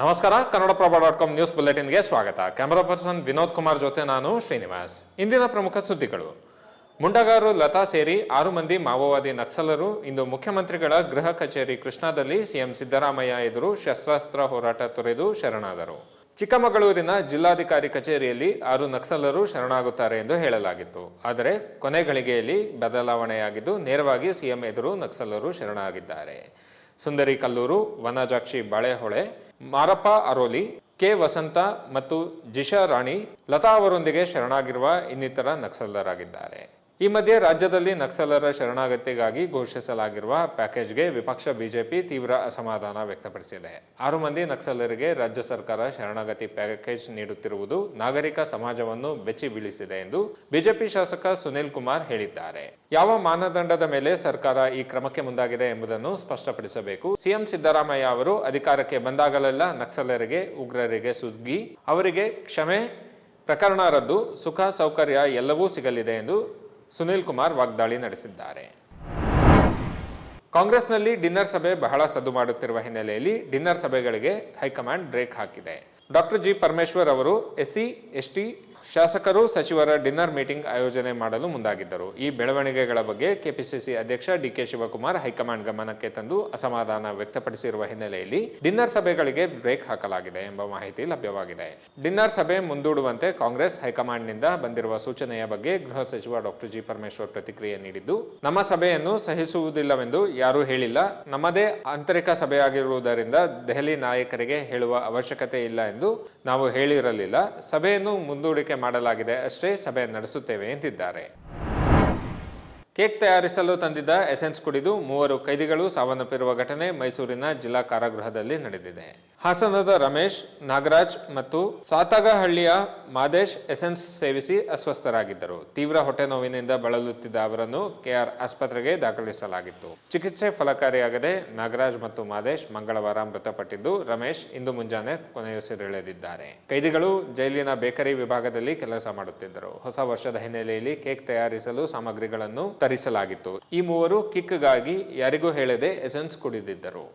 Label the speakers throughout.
Speaker 1: ನಮಸ್ಕಾರ, Kannadaprabha dot com news ಬುಲೆಟಿನ್ಗೆ ಸ್ವಾಗತ. ಕ್ಯಾಮರಾ ಪರ್ಸನ್ ವಿನೋದ್ ಕುಮಾರ್ ಜೊತೆ ನಾನು ಶ್ರೀನಿವಾಸ್. ಇಂದಿನ ಪ್ರಮುಖ ಸುದ್ದಿಗಳು. ಮುಂಡಗಾರು ಲತಾ ಸೇರಿ ಆರು ಮಂದಿ ಮಾವೋವಾದಿ ನಕ್ಸಲರು. ಇಂದು ಮುಖ್ಯಮಂತ್ರಿಗಳ ಗೃಹ ಕಚೇರಿ ಕೃಷ್ಣಾದಲ್ಲಿ ಸಿಎಂ ಸಿದ್ದರಾಮಯ್ಯ ಎದುರು ಶಸ್ತ್ರಾಸ್ತ್ರ ಹೋರಾಟ ತೊರೆದು ಶರಣಾದರು. ಚಿಕ್ಕಮಗಳೂರಿನ ಜಿಲ್ಲಾಧಿಕಾರಿ ಕಚೇರಿಯಲ್ಲಿ ಆರು ನಕ್ಸಲರು ಶರಣಾಗುತ್ತಾರೆ ಎಂದು ಹೇಳಲಾಗಿತ್ತು. ಆದರೆ ಕೊನೆ ಗಳಿಗೆಯಲ್ಲಿ ಬದಲಾವಣೆಯಾಗಿದ್ದು, ನೇರವಾಗಿ ಸಿಎಂ ಎದುರು ನಕ್ಸಲರು ಶರಣಾಗಿದ್ದಾರೆ. ಸುಂದರಿ ಕಲ್ಲೂರು, ವನಜಾಕ್ಷಿ ಬಾಳೆಹೊಳೆ, ಮಾರಪ್ಪ ಅರೋಲಿ, ಕೆ ವಸಂತ ಮತ್ತು ಜಿಶಾ ರಾಣಿ ಲತಾ ಅವರೊಂದಿಗೆ ಶರಣಾಗಿರುವ ಇನ್ನಿತರ ನಕ್ಸಲರಾಗಿದ್ದಾರೆ. ಈ ಮಧ್ಯೆ ರಾಜ್ಯದಲ್ಲಿ ನಕ್ಸಲರ ಶರಣಾಗತಿಗಾಗಿ ಘೋಷಿಸಲಾಗಿರುವ ಪ್ಯಾಕೇಜ್ಗೆ ವಿಪಕ್ಷ ಬಿಜೆಪಿ ತೀವ್ರ ಅಸಮಾಧಾನ ವ್ಯಕ್ತಪಡಿಸಿದೆ. ಆರು ಮಂದಿ ನಕ್ಸಲರಿಗೆ ರಾಜ್ಯ ಸರ್ಕಾರ ಶರಣಾಗತಿ ಪ್ಯಾಕೇಜ್ ನೀಡುತ್ತಿರುವುದು ನಾಗರಿಕ ಸಮಾಜವನ್ನು ಬೆಚ್ಚಿ ಬೀಳಿಸಿದೆ ಎಂದು ಬಿಜೆಪಿ ಶಾಸಕ ಸುನಿಲ್ ಕುಮಾರ್ ಹೇಳಿದ್ದಾರೆ. ಯಾವ ಮಾನದಂಡದ ಮೇಲೆ ಸರ್ಕಾರ ಈ ಕ್ರಮಕ್ಕೆ ಮುಂದಾಗಿದೆ ಎಂಬುದನ್ನು ಸ್ಪಷ್ಟಪಡಿಸಬೇಕು. ಸಿಎಂ ಸಿದ್ದರಾಮಯ್ಯ ಅವರು ಅಧಿಕಾರಕ್ಕೆ ಬಂದಾಗಲೆಲ್ಲ ನಕ್ಸಲರಿಗೆ, ಉಗ್ರರಿಗೆ ಸುಗ್ಗಿ, ಅವರಿಗೆ ಕ್ಷಮೆ, ಪ್ರಕರಣ ರದ್ದು, ಸುಖ, ಸೌಕರ್ಯ ಎಲ್ಲವೂ ಸಿಗಲಿದೆ ಎಂದು ಸುನಿಲ್ ಕುಮಾರ್ ವಾಗ್ದಾಳಿ ನಡೆಸಿದ್ದಾರೆ. ಕಾಂಗ್ರೆಸ್ನಲ್ಲಿ ಡಿನ್ನರ್ ಸಭೆ ಬಹಳ ಸದ್ದು ಮಾಡುತ್ತಿರುವ ಹಿನ್ನೆಲೆಯಲ್ಲಿ ಡಿನ್ನರ್ ಸಭೆಗಳಿಗೆ ಹೈಕಮಾಂಡ್ ಬ್ರೇಕ್ ಹಾಕಿದೆ. ಡಾಕ್ಟರ್ ಜಿ ಪರಮೇಶ್ವರ್ ಅವರು ಎಸ್ಸಿ, ಎಸ್ಟಿ, ಶಾಸಕರು, ಸಚಿವರ ಡಿನ್ನರ್ ಮೀಟಿಂಗ್ ಆಯೋಜನೆ ಮಾಡಲು ಮುಂದಾಗಿದ್ದರು. ಈ ಬೆಳವಣಿಗೆಗಳ ಬಗ್ಗೆ ಕೆಪಿಸಿಸಿ ಅಧ್ಯಕ್ಷ ಡಿಕೆ ಶಿವಕುಮಾರ್ ಹೈಕಮಾಂಡ್ ಗಮನಕ್ಕೆ ತಂದು ಅಸಮಾಧಾನ ವ್ಯಕ್ತಪಡಿಸಿರುವ ಹಿನ್ನೆಲೆಯಲ್ಲಿ ಡಿನ್ನರ್ ಸಭೆಗಳಿಗೆ ಬ್ರೇಕ್ ಹಾಕಲಾಗಿದೆ ಎಂಬ ಮಾಹಿತಿ ಲಭ್ಯವಾಗಿದೆ. ಡಿನ್ನರ್ ಸಭೆ ಮುಂದೂಡುವಂತೆ ಕಾಂಗ್ರೆಸ್ ಹೈಕಮಾಂಡ್ನಿಂದ ಬಂದಿರುವ ಸೂಚನೆಯ ಬಗ್ಗೆ ಗೃಹ ಸಚಿವ ಡಾಕ್ಟರ್ ಜಿ ಪರಮೇಶ್ವರ್ ಪ್ರತಿಕ್ರಿಯೆ ನೀಡಿದ್ದು, ನಮ್ಮ ಸಭೆಯನ್ನು ಸಹಿಸುವುದಿಲ್ಲವೆಂದು ಯಾರೂ ಹೇಳಿಲ್ಲ. ನಮ್ಮದೇ ಆಂತರಿಕ ಸಭೆಯಾಗಿರುವುದರಿಂದ ದೆಹಲಿ ನಾಯಕರಿಗೆ ಹೇಳುವ ಅವಶ್ಯಕತೆ ಇಲ್ಲ ಎಂದು ನಾವು ಹೇಳಿರಲಿಲ್ಲ. ಸಭೆಯನ್ನು ಮುಂದೂಡಿಕೆ ಮಾಡಲಾಗಿದೆ ಅಷ್ಟೇ ಸಭೆ ನಡೆಸುತ್ತೇವೆ ಎಂದಿದ್ದಾರೆ. ಕೇಕ್ ತಯಾರಿಸಲು ತಂದಿದ್ದ ಎಸೆನ್ಸ್ ಕುಡಿದು ಮೂವರು ಕೈದಿಗಳು ಸಾವನ್ನಪ್ಪಿರುವ ಘಟನೆ ಮೈಸೂರಿನ ಜಿಲ್ಲಾ ಕಾರಾಗೃಹದಲ್ಲಿ ನಡೆದಿದೆ. ಹಾಸನದ ರಮೇಶ್, ನಾಗರಾಜ್ ಮತ್ತು ಸಾತಾಗಹಳ್ಳಿಯ ಮಾದೇಶ್ ಎಸೆನ್ಸ್ ಸೇವಿಸಿ ಅಸ್ವಸ್ಥರಾಗಿದ್ದರು. ತೀವ್ರ ಹೊಟ್ಟೆ ನೋವಿನಿಂದ ಬಳಲುತ್ತಿದ್ದ ಅವರನ್ನು ಕೆಆರ್ ಆಸ್ಪತ್ರೆಗೆ ದಾಖಲಿಸಲಾಗಿತ್ತು. ಚಿಕಿತ್ಸೆ ಫಲಕಾರಿಯಾಗದೆ ನಾಗರಾಜ್ ಮತ್ತು ಮಾದೇಶ್ ಮಂಗಳವಾರ ಮೃತಪಟ್ಟಿದ್ದು ರಮೇಶ್ ಇಂದು ಮುಂಜಾನೆ ಕೊನೆಯುಸಿರೆಳೆದಿದ್ದಾರೆ. ಕೈದಿಗಳು ಜೈಲಿನ ಬೇಕರಿ ವಿಭಾಗದಲ್ಲಿ ಕೆಲಸ ಮಾಡುತ್ತಿದ್ದರು. ಹೊಸ ವರ್ಷದ ಹಿನ್ನೆಲೆಯಲ್ಲಿ ಕೇಕ್ ತಯಾರಿಸಲು ಸಾಮಗ್ರಿಗಳನ್ನು ತರಿಸಲಾಗಿತ್ತು. ಈ ಮೂವರು ಕಿಕ್ಗಾಗಿ ಯಾರಿಗೂ ಹೇಳದೆ ಎಸೆನ್ಸ್ ಕುಡಿದಿದ್ದರು.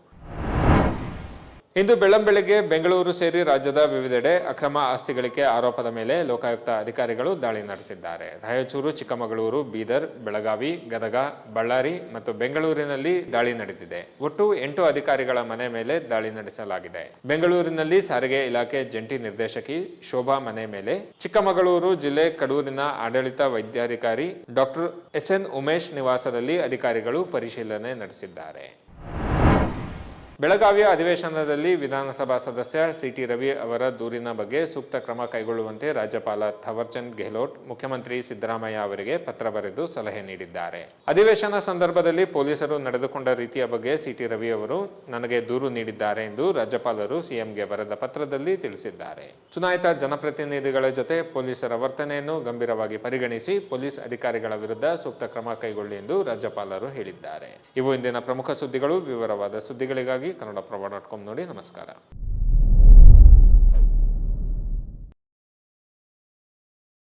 Speaker 1: ಇಂದು ಬೆಳ್ಳಂಬೆಳಗ್ಗೆ ಬೆಂಗಳೂರು ಸೇರಿ ರಾಜ್ಯದ ವಿವಿಧೆಡೆ ಅಕ್ರಮ ಆಸ್ತಿ ಗಳಿಕೆ ಆರೋಪದ ಮೇಲೆ ಲೋಕಾಯುಕ್ತ ಅಧಿಕಾರಿಗಳು ದಾಳಿ ನಡೆಸಿದ್ದಾರೆ. ರಾಯಚೂರು, ಚಿಕ್ಕಮಗಳೂರು, ಬೀದರ್, ಬೆಳಗಾವಿ, ಗದಗ, ಬಳ್ಳಾರಿ ಮತ್ತು ಬೆಂಗಳೂರಿನಲ್ಲಿ ದಾಳಿ ನಡೆದಿದೆ. ಒಟ್ಟು ಎಂಟು ಅಧಿಕಾರಿಗಳ ಮನೆ ಮೇಲೆ ದಾಳಿ ನಡೆಸಲಾಗಿದೆ. ಬೆಂಗಳೂರಿನಲ್ಲಿ ಸಾರಿಗೆ ಇಲಾಖೆ ಜಂಟಿ ನಿರ್ದೇಶಕಿ ಶೋಭಾ ಮನೆ ಮೇಲೆ, ಚಿಕ್ಕಮಗಳೂರು ಜಿಲ್ಲೆ ಕಡೂರಿನ ಆಡಳಿತ ವೈದ್ಯಾಧಿಕಾರಿ ಡಾಕ್ಟರ್ ಎಸ್ ಎನ್ ಉಮೇಶ್ ನಿವಾಸದಲ್ಲಿ ಅಧಿಕಾರಿಗಳು ಪರಿಶೀಲನೆ ನಡೆಸಿದ್ದಾರೆ. ಬೆಳಗಾವಿಯ ಅಧಿವೇಶನದಲ್ಲಿ ವಿಧಾನಸಭಾ ಸದಸ್ಯ ಸಿಟಿ ರವಿ ಅವರ ದೂರಿನ ಬಗ್ಗೆ ಸೂಕ್ತ ಕ್ರಮ ಕೈಗೊಳ್ಳುವಂತೆ ರಾಜ್ಯಪಾಲ ಥವರ್ಚಂದ್ ಗೆಹ್ಲೋಟ್, ಮುಖ್ಯಮಂತ್ರಿ ಸಿದ್ದರಾಮಯ್ಯ ಅವರಿಗೆ ಪತ್ರ ಬರೆದು ಸಲಹೆ ನೀಡಿದ್ದಾರೆ. ಅಧಿವೇಶನ ಸಂದರ್ಭದಲ್ಲಿ ಪೊಲೀಸರು ನಡೆದುಕೊಂಡ ರೀತಿಯ ಬಗ್ಗೆ ಸಿಟಿ ರವಿ ಅವರು ನನಗೆ ದೂರು ನೀಡಿದ್ದಾರೆ ಎಂದು ರಾಜ್ಯಪಾಲರು ಸಿಎಂಗೆ ಬರೆದ ಪತ್ರದಲ್ಲಿ ತಿಳಿಸಿದ್ದಾರೆ. ಚುನಾಯಿತ ಜನಪ್ರತಿನಿಧಿಗಳ ಜೊತೆ ಪೊಲೀಸರ ವರ್ತನೆಯನ್ನು ಗಂಭೀರವಾಗಿ ಪರಿಗಣಿಸಿ ಪೊಲೀಸ್ ಅಧಿಕಾರಿಗಳ ವಿರುದ್ಧ ಸೂಕ್ತ ಕ್ರಮ ಕೈಗೊಳ್ಳಿ ಎಂದು ರಾಜ್ಯಪಾಲರು ಹೇಳಿದ್ದಾರೆ. ಇವು ಇಂದಿನ ಪ್ರಮುಖ ಸುದ್ದಿಗಳು. ವಿವರವಾದ ಸುದ್ದಿಗಳಿಗಾಗಿ ಕನ್ನಡ ಪ್ರಭ ಡಾಟ್ ಕಾಮ್ ನೋಡಿ ನಮಸ್ಕಾರ